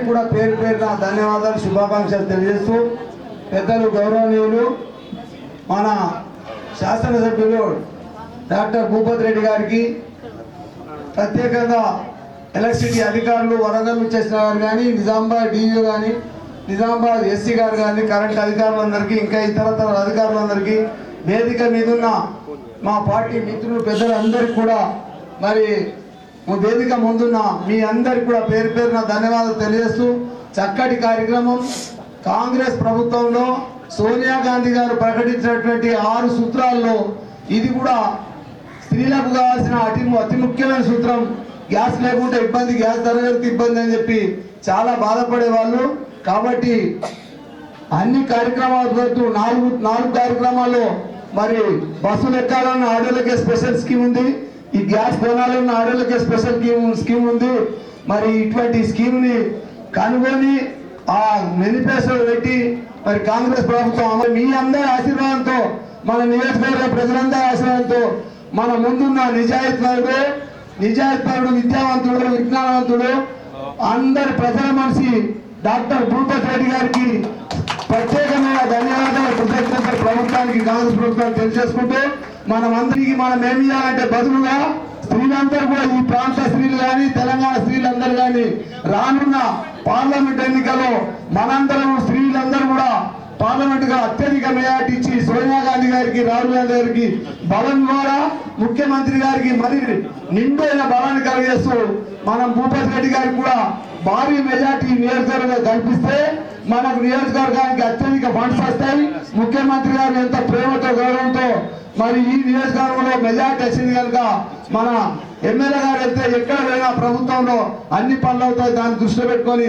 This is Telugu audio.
కూడా పేరు పేరున ధన్యవాదాలు శుభాకాంక్షలు తెలియజేస్తూ పెద్దలు గౌరవనీయులు మన శాసనసభ్యులు డాక్టర్ భూపత్ రెడ్డి గారికి ప్రత్యేకంగా ఎలక్ట్రిసిటీ అధికారులు వరంగల్ నుంచి వారు కానీ నిజామాబాద్ డిఓ కానీ నిజామాబాద్ ఎస్సీ గారు కానీ కరెంట్ అధికారులందరికీ ఇంకా ఇతరతర అధికారులందరికీ వేదిక మీదున్న మా పార్టీ మిత్రులు పెద్దలందరికీ కూడా మరి వేదిక ముందున్న మీ అందరికి కూడా పేరు పేరున ధన్యవాదాలు తెలియజేస్తూ చక్కటి కార్యక్రమం కాంగ్రెస్ ప్రభుత్వంలో సోనియా గాంధీ గారు ప్రకటించినటువంటి ఆరు సూత్రాల్లో ఇది కూడా స్త్రీలకు కావాల్సిన అతి అతి ముఖ్యమైన సూత్రం. గ్యాస్ లేకుంటే ఇబ్బంది గ్యాస్ ధర ఇబ్బంది అని చెప్పి చాలా బాధపడే వాళ్ళు. కాబట్టి అన్ని కార్యక్రమాలు పెడుతూ నాలుగు నాలుగు కార్యక్రమాల్లో మరి బస్సులు ఎక్కాలన్న ఆడోళ్ళకే స్పెషల్ స్కీమ్ ఉంది. ఈ గ్యాస్ కొనాలన్న ఆడోళ్ళకే స్పెషల్ స్కీమ్ స్కీమ్ ఉంది. మరి ఇటువంటి స్కీమ్ని కనుగొని ఆ మేనిఫెస్టో పెట్టి మరి కాంగ్రెస్ ప్రభుత్వం మీ అందరి ఆశీర్వాదంతో మన నియోజకవర్గ ప్రజలందరి ఆశీర్వాదంతో మన ముందున్న నిజాయితీపరుడు నిజాయితీపరుడు విద్యావంతుడు విజ్ఞానవంతుడు అందరి ప్రజల మనిషి డాక్టర్ భూపత్ రెడ్డి గారికి ప్రత్యేకమైన ధన్యవాదాలు కృతజ్ఞతలు ప్రభుత్వానికి కాంగ్రెస్ ప్రభుత్వాన్ని తెలియజేసుకుంటూ మనం మనం ఏమి చేయాలంటే బదులుగా స్త్రీలందరూ కూడా ఈ ప్రాంత స్త్రీలు కానీ తెలంగాణ స్త్రీలందరూ కానీ రానున్న పార్లమెంట్ ఎన్నికలో మనందరం స్త్రీలందరూ కూడా పార్లమెంట్గా అత్యధిక మెజార్టీ ఇచ్చి సోనియా గాంధీ గారికి రాహుల్ గాంధీ గారికి బలం ద్వారా ముఖ్యమంత్రి గారికి మరి నిండైన బలాన్ని కలిగేస్తూ మనం భూపతి రెడ్డి గారికి కూడా భారీ మెజార్టీ నియోజకవర్గంలో కల్పిస్తే మనకు నియోజకవర్గానికి అత్యధిక ఫండ్స్ వస్తాయి. ముఖ్యమంత్రి గారు ఎంత ప్రేమతో గౌరవంతో మరి ఈ నియోజకవర్గంలో మెజార్టీ వచ్చింది కనుక మన ఎమ్మెల్యే గారు వెళ్తే ఎక్కడ పోయినా ప్రభుత్వంలో అన్ని పనులు అవుతాయి. దాన్ని దృష్టిలో పెట్టుకొని